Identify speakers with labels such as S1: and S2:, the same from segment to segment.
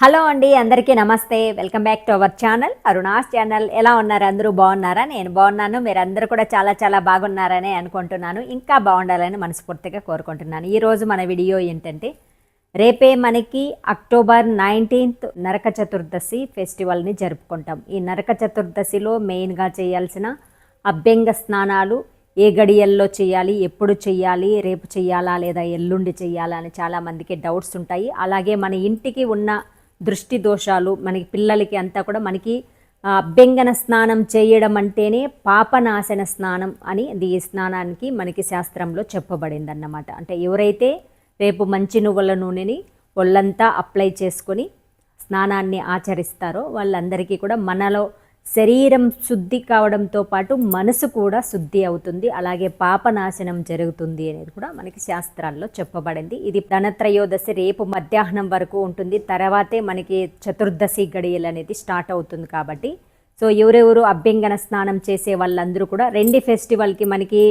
S1: Hello అండి అందరికీ నమస్తే. Welcome back to our channel. Aruna's channel. ఎలా ఉన్నారు? అందరూ బాగున్నారా? నేను బాగున్నాను. మీరు అందరూ కూడా చాలా చాలా బాగున్నారని అనుకుంటున్నాను. ఇంకా బాగుండాలని మనస్ఫూర్తిగా కోరుకుంటున్నాను. ఈరోజు మన వీడియో ఏంటంటే రేపే మనకి అక్టోబర్ నైన్టీన్త్ నరక చతుర్దశి ఫెస్టివల్ని జరుపుకుంటాం. ఈ నరక చతుర్దశిలో మెయిన్గా చేయాల్సిన అభ్యంగ స్నానాలు ఏ గడియల్లో చేయాలి? ఎప్పుడు చేయాలి? రేపు చేయాలా? లేదా ఎల్లుండి చేయాలా? అని చాలామందికి డౌట్స్ ఉంటాయి. అలాగే మన ఇంటికి ఉన్న దృష్టి దోషాలు మనకి పిల్లలకి అంతా కూడా మనకి ఆ, అభ్యంగన స్నానం చేయడం అంటేనే పాపనాశన స్నానం అని ఈ స్నానానికి మనకి శాస్త్రంలో చెప్పబడింది అన్నమాట అంటే ఎవరైతే రేపు మంచి నువ్వుల నూనెని ఒళ్ళంతా అప్లై చేసుకొని స్నానాన్ని ఆచరిస్తారో వాళ్ళందరికీ కూడా మనలో శరీరం శుద్ధి కావడంతో పాటు మనసు కూడా శుద్ధి అవుతుంది. అలాగే పాపనాశనం జరుగుతుంది అనేది కూడా మనకి శాస్త్రాల్లో చెప్పబడింది. ఇది ధనత్రయోదశి రేపు మధ్యాహ్నం వరకు ఉంటుంది. తర్వాతే మనకి చతుర్దశి గడియలు అనేది స్టార్ట్ అవుతుంది కాబట్టి. సో ఎవరెవరు అభ్యంగన స్నానం చేసే వాళ్ళందరూ కూడా రెండు ఫెస్టివల్కి మనకి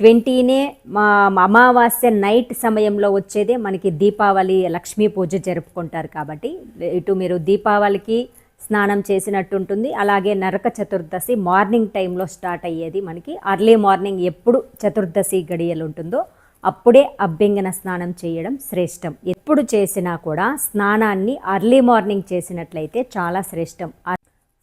S1: ట్వంటీనే మా అమావాస్య నైట్ సమయంలో వచ్చేదే మనకి దీపావళి లక్ష్మీ పూజ జరుపుకుంటారు కాబట్టి. ఇటు మీరు దీపావళికి స్నానం చేసినట్టు ఉంటుంది అలాగే నరక చతుర్దశి మార్నింగ్ టైంలో స్టార్ట్ అయ్యేది మనకి. అర్లీ మార్నింగ్ ఎప్పుడు చతుర్దశి గడియలు ఉంటుందో అప్పుడే అభ్యంగన స్నానం చేయడం శ్రేష్టం. ఎప్పుడు చేసినా కూడా స్నానాన్ని అర్లీ మార్నింగ్ చేసినట్లయితే చాలా శ్రేష్టం.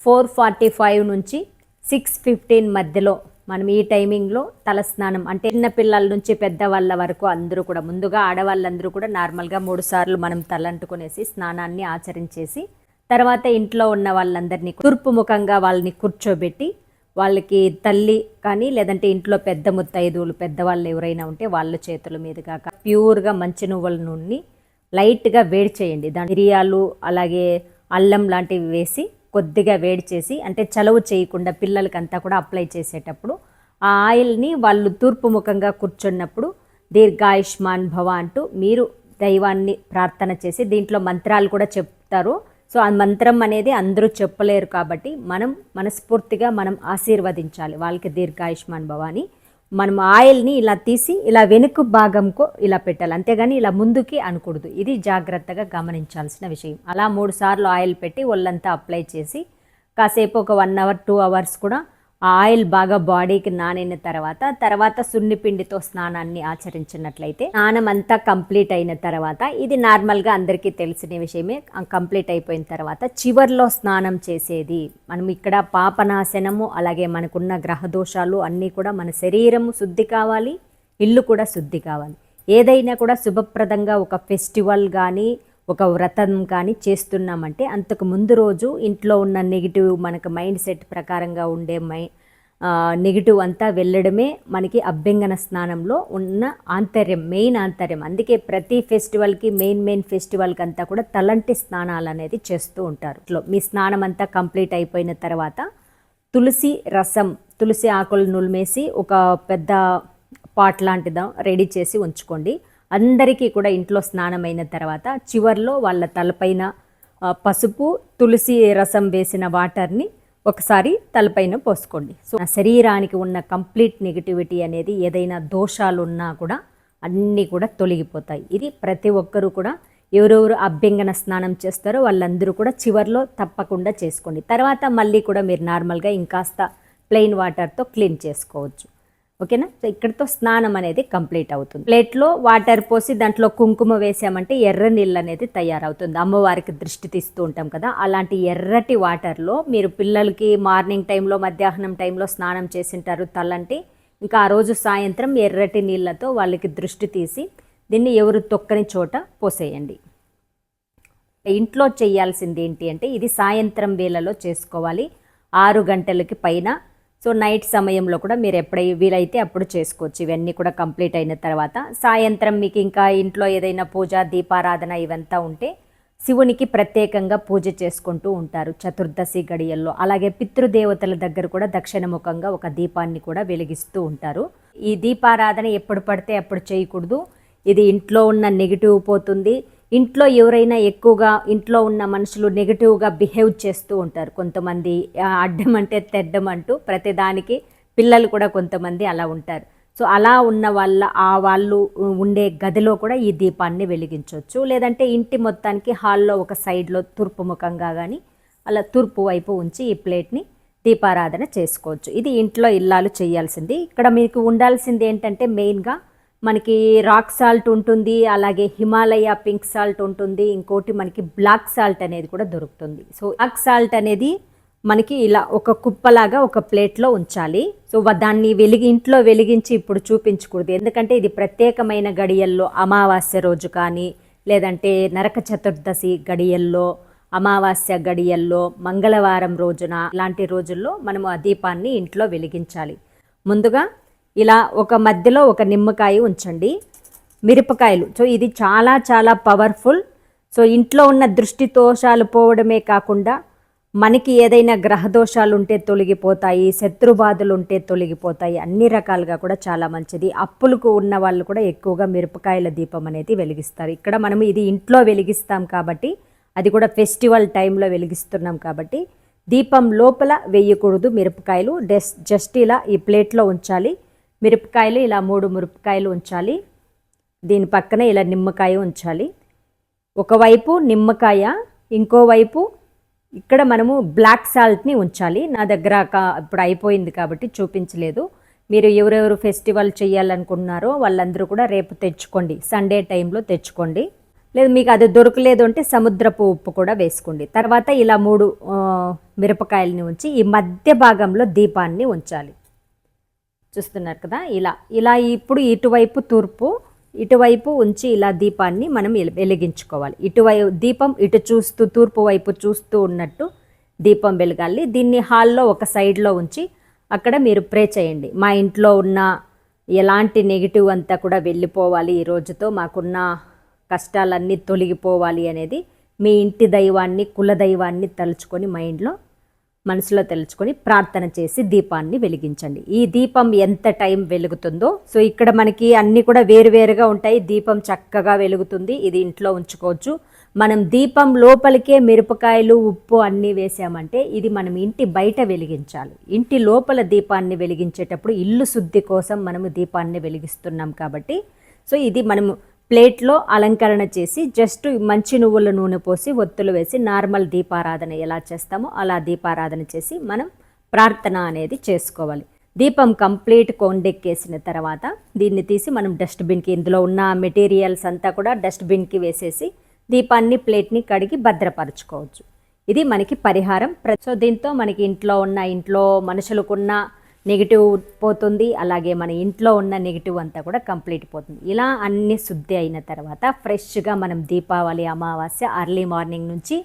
S1: ఫోర్ ఫార్టీ ఫైవ్ నుంచి సిక్స్ ఫిఫ్టీన్ మధ్యలో మనం ఈ టైమింగ్లో తలస్నానం అంటే చిన్న పిల్లల నుంచి పెద్దవాళ్ళ వరకు అందరూ కూడా ముందుగా ఆడవాళ్ళందరూ కూడా నార్మల్గా మూడు సార్లు మనం తలంటుకునేసి స్నానాన్ని ఆచరించేసి తర్వాత ఇంట్లో ఉన్న వాళ్ళందరినీ తూర్పు ముఖంగా వాళ్ళని కూర్చోబెట్టి వాళ్ళకి తల్లి కానీ లేదంటే ఇంట్లో పెద్ద ముత్తైదువులు పెద్దవాళ్ళు ఎవరైనా ఉంటే వాళ్ళ చేతుల మీదుగా ప్యూర్గా మంచి నువ్వుల నూనె లైట్గా వేడి చేయండి. దాని మిరియాలు అలాగే అల్లం లాంటివి వేసి కొద్దిగా వేడి చేసి అంటే చలవు చేయకుండా పిల్లలకంతా కూడా అప్లై చేసేటప్పుడు ఆ ఆయిల్ని వాళ్ళు తూర్పు ముఖంగా కూర్చున్నప్పుడు దీర్ఘాయుష్మాన్ భవ అంటూ మీరు దైవాన్ని ప్రార్థన చేసి దీంట్లో మంత్రాలు కూడా చెప్తారు. సో ఆ మంత్రం అనేది అందరూ చెప్పలేరు కాబట్టి మనం మనస్ఫూర్తిగా మనం ఆశీర్వదించాలి. వాళ్ళకి దీర్ఘాయుష్మాన్ భవాని. మనం ఆయిల్ని ఇలా తీసి ఇలా వెనుక భాగంకు ఇలా పెట్టాలి. అంతేగాని ఇలా ముందుకి అనకూడదు. ఇది జాగ్రత్తగా గమనించాల్సిన విషయం. అలా మూడు సార్లు ఆయిల్ పెట్టి ఒళ్ళంతా అప్లై చేసి కాసేపు ఒక వన్ అవర్ టూ అవర్స్ కూడా ఆయిల్ బాగా బాడీకి నానిన తర్వాత తర్వాత సున్నిపిండితో స్నానాన్ని ఆచరించినట్లయితే స్నానం అంతా కంప్లీట్ అయిన తర్వాత ఇది నార్మల్గా అందరికీ తెలిసిన విషయమే కంప్లీట్ అయిపోయిన తర్వాత చివర్లో స్నానం చేసేది. మనం ఇక్కడ పాపనాశనము అలాగే మనకున్న గ్రహ దోషాలు అన్నీ కూడా మన శరీరము శుద్ధి కావాలి ఇల్లు కూడా శుద్ధి కావాలి. ఏదైనా కూడా శుభప్రదంగా ఒక ఫెస్టివల్ కానీ ఒక వ్రతం కానీ చేస్తున్నామంటే అంతకు ముందు రోజు ఇంట్లో ఉన్న నెగిటివ్ మనకు మైండ్ సెట్ ప్రకారంగా ఉండే మై నెగిటివ్ అంతా వెళ్ళడమే మనకి అభ్యంగన స్నానంలో ఉన్న ఆంతర్యం మెయిన్ ఆంతర్యం. అందుకే ప్రతి ఫెస్టివల్కి మెయిన్ మెయిన్ ఫెస్టివల్కి అంతా కూడా తలంటి స్నానాలు అనేది చేస్తూ ఉంటారు. ఇట్లా మీ స్నానం అంతా కంప్లీట్ అయిపోయిన తర్వాత తులసి రసం తులసి ఆకులు నులిమేసి ఒక పెద్ద పాట్ లాంటిదా రెడీ చేసి ఉంచుకోండి. అందరికీ కూడా ఇంట్లో స్నానం అయిన తర్వాత చివర్లో వాళ్ళ తలపైన పసుపు తులసి రసం వేసిన వాటర్ని ఒకసారి తలపైన పోసుకోండి. సో నా శరీరానికి ఉన్న కంప్లీట్ నెగిటివిటీ అనేది ఏదైనా దోషాలు ఉన్నా కూడా అన్నీ కూడా తొలగిపోతాయి. ఇది ప్రతి ఒక్కరూ కూడా ఎవరెవరు అభ్యంగన స్నానం చేస్తారో వాళ్ళందరూ కూడా చివర్లో తప్పకుండా చేసుకోండి. తర్వాత మళ్ళీ కూడా మీరు నార్మల్గా ఇంకాస్త ప్లెయిన్ వాటర్తో క్లీన్ చేసుకోవచ్చు. ఓకేనా? సో ఇక్కడతో స్నానం అనేది కంప్లీట్ అవుతుంది. ప్లేట్లో వాటర్ పోసి దాంట్లో కుంకుమ వేసామంటే ఎర్ర నీళ్ళు అనేది తయారవుతుంది. అమ్మవారికి దృష్టి తీస్తూ ఉంటాం కదా. అలాంటి ఎర్రటి వాటర్లో మీరు పిల్లలకి మార్నింగ్ టైంలో మధ్యాహ్నం టైంలో స్నానం చేసింటారు తలంటి ఇంకా ఆ రోజు సాయంత్రం ఎర్రటి నీళ్ళతో వాళ్ళకి దృష్టి తీసి దీన్ని ఎవరు తొక్కని చోట పోసేయండి. ఇంట్లో చేయాల్సింది ఏంటి అంటే ఇది సాయంత్రం వేళలో చేసుకోవాలి. ఆరు గంటలకి పైన సో నైట్ సమయంలో కూడా మీరు ఎప్పుడై వీలైతే అప్పుడు చేసుకోవచ్చు. ఇవన్నీ కూడా కంప్లీట్ అయిన తర్వాత. సాయంత్రం మీకు ఇంకా ఇంట్లో ఏదైనా పూజ దీపారాధన ఇవంతా ఉంటే శివునికి ప్రత్యేకంగా పూజ చేసుకుంటూ ఉంటారు చతుర్దశి గడియల్లో. అలాగే పితృదేవతల దగ్గర కూడా దక్షిణముఖంగా ఒక దీపాన్ని కూడా వెలిగిస్తూ ఉంటారు. ఈ దీపారాధన ఎప్పుడు పడితే అప్పుడు చేయకూడదు. ఇది ఇంట్లో ఉన్న నెగిటివ్ పోతుంది. ఇంట్లో ఎవరైనా ఎక్కువగా ఇంట్లో ఉన్న మనుషులు నెగిటివ్గా బిహేవ్ చేస్తూ ఉంటారు. కొంతమంది అడ్డం అంటే తెడ్డం అంటూ ప్రతిదానికి పిల్లలు కూడా కొంతమంది అలా ఉంటారు. సో అలా ఉన్న వాళ్ళ ఆ వాళ్ళు ఉండే గదిలో కూడా ఈ దీపాన్ని వెలిగించవచ్చు. లేదంటే ఇంటి మొత్తానికి హాల్లో ఒక సైడ్లో తూర్పు ముఖంగా కానీ అలా తూర్పు వైపు ఉంచి ఈ ప్లేట్ని దీపారాధన చేసుకోవచ్చు. ఇది ఇంట్లో ఇల్లాలు చేయాల్సింది. ఇక్కడ మీకు ఉండాల్సింది ఏంటంటే మెయిన్గా మనకి రాక్ సాల్ట్ ఉంటుంది అలాగే హిమాలయ పింక్ సాల్ట్ ఉంటుంది ఇంకోటి మనకి బ్లాక్ సాల్ట్ అనేది కూడా దొరుకుతుంది. సో బ్లాక్ సాల్ట్ అనేది మనకి ఇలా ఒక కుప్పలాగా ఒక ప్లేట్లో ఉంచాలి. సో దాన్ని వెలిగి ఇంట్లో వెలిగించి ఇప్పుడు చూపించకూడదు. ఎందుకంటే ఇది ప్రత్యేకమైన గడియల్లో అమావాస్య రోజు కానీ లేదంటే నరక చతుర్దశి గడియల్లో అమావాస్య గడియల్లో మంగళవారం రోజున ఇలాంటి రోజుల్లో మనము ఆ దీపాన్ని ఇంట్లో వెలిగించాలి. ముందుగా ఇలా ఒక మధ్యలో ఒక నిమ్మకాయ ఉంచండి. మిరపకాయలు. సో ఇది చాలా చాలా పవర్ఫుల్ సో ఇంట్లో ఉన్న దృష్టి దోషాలు పోవడమే కాకుండా మనకి ఏదైనా గ్రహ దోషాలు ఉంటే తొలగిపోతాయి శత్రుబాధలు ఉంటే తొలగిపోతాయి అన్ని రకాలుగా కూడా చాలా మంచిది. అప్పులకు ఉన్న వాళ్ళు కూడా ఎక్కువగా మిరపకాయల దీపం అనేది వెలిగిస్తారు. ఇక్కడ మనం ఇది ఇంట్లో వెలిగిస్తాం కాబట్టి అది కూడా ఫెస్టివల్ టైంలో వెలిగిస్తున్నాం కాబట్టి దీపం లోపల వేయకూడదు మిరపకాయలు. డెస్ జస్ట్ ఇలా ఈ ప్లేట్లో ఉంచాలి. మిరపకాయలు ఇలా మూడు మిరపకాయలు ఉంచాలి. దీని పక్కన ఇలా నిమ్మకాయ ఉంచాలి. ఒకవైపు నిమ్మకాయ ఇంకోవైపు ఇక్కడ మనము బ్లాక్ సాల్ట్ని ఉంచాలి. నా దగ్గర ఇప్పుడు అయిపోయింది కాబట్టి చూపించలేదు. మీరు ఎవరెవరు ఫెస్టివల్ చేయాలనుకుంటున్నారో వాళ్ళందరూ కూడా రేపు తెచ్చుకోండి. సండే టైంలో తెచ్చుకోండి. లేదు మీకు అది దొరకలేదు అంటే సముద్రపు ఉప్పు కూడా వేసుకోండి. తర్వాత ఇలా మూడు మిరపకాయలని ఉంచి ఈ మధ్య భాగంలో దీపాన్ని ఉంచాలి. చూస్తున్నారు కదా? ఇలా ఇలా ఇప్పుడు ఇటువైపు తూర్పు ఇటువైపు ఉంచి ఇలా దీపాన్ని మనం వెలిగించుకోవాలి. ఇటువైపు దీపం ఇటు చూస్తూ తూర్పు వైపు చూస్తూ ఉన్నట్టు దీపం వెలగాలి. దీన్ని హాల్లో ఒక సైడ్లో ఉంచి అక్కడ మీరు ప్రే చేయండి. మా ఇంట్లో ఉన్న ఎలాంటి నెగిటివ్ అంతా కూడా వెళ్ళిపోవాలి ఈ రోజుతో. మాకున్న కష్టాలన్నీ తొలగిపోవాలి అనేది మీ ఇంటి దైవాన్ని కుల దైవాన్ని తలుచుకొని మైండ్లో మనసులో తెలుసుకొని ప్రార్థన చేసి దీపాన్ని వెలిగించండి. ఈ దీపం ఎంత టైం వెలుగుతుందో సో ఇక్కడ మనకి అన్నీ కూడా వేరువేరుగా ఉంటాయి. దీపం చక్కగా వెలుగుతుంది. ఇది ఇంట్లో ఉంచుకోవచ్చు. మనం దీపం లోపలికే మిరపకాయలు ఉప్పు అన్నీ వేసామంటే ఇది మనం ఇంటి బయట వెలిగించాలి. ఇంటి లోపల దీపాన్ని వెలిగించేటప్పుడు ఇల్లు శుద్ధి కోసం మనము దీపాన్ని వెలిగిస్తున్నాం కాబట్టి సో ఇది మనము ప్లేట్లో అలంకరణ చేసి జస్ట్ మంచి నువ్వుల నూనె పోసి ఒత్తులు వేసి నార్మల్ దీపారాధన ఎలా చేస్తామో అలా దీపారాధన చేసి మనం ప్రార్థన అనేది చేసుకోవాలి. దీపం కంప్లీట్ కొండెక్కేసిన తర్వాత దీన్ని తీసి మనం డస్ట్బిన్కి ఇందులో ఉన్న మెటీరియల్స్ అంతా కూడా డస్ట్బిన్కి వేసేసి దీపాన్ని ప్లేట్ని కడిగి భద్రపరచుకోవచ్చు. ఇది మనకి పరిహారం. ప్ర- సో దీంతో మనకి ఇంట్లో ఉన్న ఇంట్లో మనుషులకున్న నెగిటివ్ పోతుంది అలాగే మన ఇంట్లో ఉన్న నెగిటివ్ అంతా కూడా కంప్లీట్ పోతుంది. ఇలా అన్ని శుద్ధి అయిన తర్వాత ఫ్రెష్గా మనం దీపావళి అమావాస్య అర్లీ మార్నింగ్ నుంచి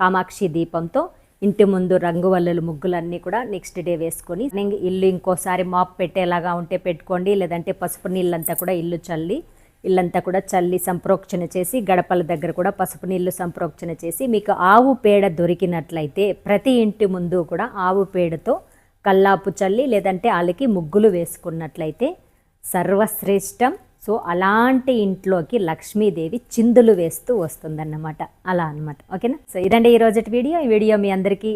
S1: కామాక్షి దీపంతో ఇంటి ముందు రంగువల్లులు ముగ్గులన్నీ కూడా నెక్స్ట్ డే వేసుకొని ఇల్లు ఇంకోసారి మాప్ పెట్టేలాగా ఉంటే పెట్టుకోండి లేదంటే పసుపు నీళ్ళంతా కూడా ఇల్లు చల్లి ఇల్లంతా కూడా చల్లి సంప్రోక్షణ చేసి గడపల దగ్గర కూడా పసుపు నీళ్ళు సంప్రోక్షణ చేసి మీకు ఆవు పేడ దొరికినట్లయితే ప్రతి ఇంటి ముందు కూడా ఆవు పేడతో కల్లాపు చల్లి లేదంటే వాళ్ళకి ముగ్గులు వేసుకున్నట్లయితే సర్వశ్రేష్టం. సో అలాంటి ఇంట్లోకి లక్ష్మీదేవి చిందులు వేస్తూ వస్తుందన్నమాట. అలా అన్నమాట. ఓకేనా? సో ఇదండి ఈ రోజుటి వీడియో. ఈ వీడియో మీ అందరికీ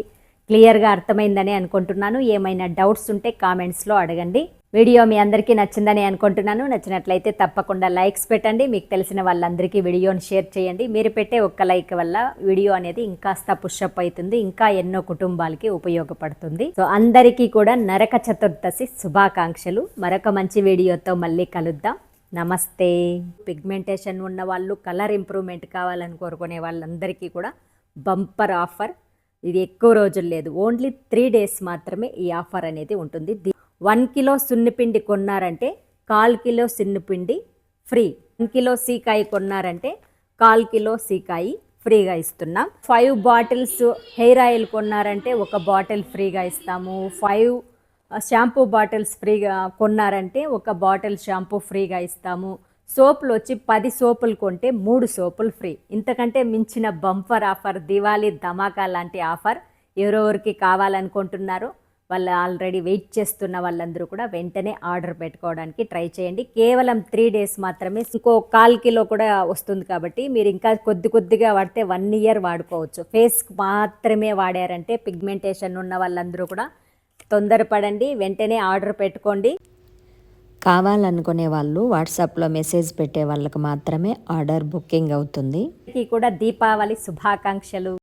S1: క్లియర్గా అర్థమైందని అనుకుంటున్నాను. ఏమైనా డౌట్స్ ఉంటే కామెంట్స్లో అడగండి. వీడియో మీ అందరికీ నచ్చిందని అనుకుంటున్నాను. నచ్చినట్లయితే తప్పకుండా లైక్స్ పెట్టండి. మీకు తెలిసిన వాళ్ళందరికీ వీడియోని షేర్ చేయండి. మీరు పెట్టే ఒక్క లైక్ వల్ల వీడియో అనేది ఇంకాస్త పుష్అప్ అవుతుంది. ఇంకా ఎన్నో కుటుంబాలకి ఉపయోగపడుతుంది. సో అందరికీ కూడా నరక చతుర్దశి శుభాకాంక్షలు. మరొక మంచి వీడియోతో మళ్ళీ కలుద్దాం. నమస్తే. పిగ్మెంటేషన్ ఉన్న వాళ్ళు కలర్ ఇంప్రూవ్మెంట్ కావాలని కోరుకునే వాళ్ళందరికీ కూడా బంపర్ ఆఫర్. ఇది ఎక్కువ రోజులు లేదు. ఓన్లీ త్రీ డేస్ మాత్రమే ఈ ఆఫర్ అనేది ఉంటుంది. వన్ కిలో సున్నిపిండి కొన్నారంటే కాల్ కిలో సున్నిపిండి ఫ్రీ. వన్ కిలో సీకాయి కొన్నారంటే కాల్ కిలో సీకాయి ఫ్రీగా ఇస్తున్నాం. ఫైవ్ బాటిల్స్ హెయిర్ ఆయిల్ కొన్నారంటే ఒక బాటిల్ ఫ్రీగా ఇస్తాము. ఫైవ్ షాంపూ బాటిల్స్ ఫ్రీగా కొన్నారంటే ఒక బాటిల్ షాంపూ ఫ్రీగా ఇస్తాము. సోపులు వచ్చి పది సోపులు కొంటే మూడు సోపులు ఫ్రీ. ఇంతకంటే మించిన బంపర్ ఆఫర్ దివాళీ ధమాకా లాంటి ఆఫర్ ఎవరెవరికి కావాలనుకుంటున్నారో? వాళ్ళు ఆల్రెడీ వెయిట్ చేస్తున్న వాళ్ళందరూ కూడా వెంటనే ఆర్డర్ పెట్టుకోవడానికి ట్రై చేయండి. కేవలం త్రీ డేస్ మాత్రమే ఇంకో కాల్ కిలో కూడా వస్తుంది కాబట్టి మీరు ఇంకా కొద్ది కొద్దిగా వాడితే వన్ ఇయర్ వాడుకోవచ్చు. ఫేస్కి మాత్రమే వాడారంటే పిగ్మెంటేషన్ ఉన్న వాళ్ళందరూ కూడా తొందరపడండి వెంటనే ఆర్డర్ పెట్టుకోండి. కావాలనుకునే వాళ్ళు వాట్సాప్లో మెసేజ్ పెట్టే వాళ్ళకి మాత్రమే ఆర్డర్ బుకింగ్ అవుతుంది.
S2: అందరికీ కూడా దీపావళి శుభాకాంక్షలు.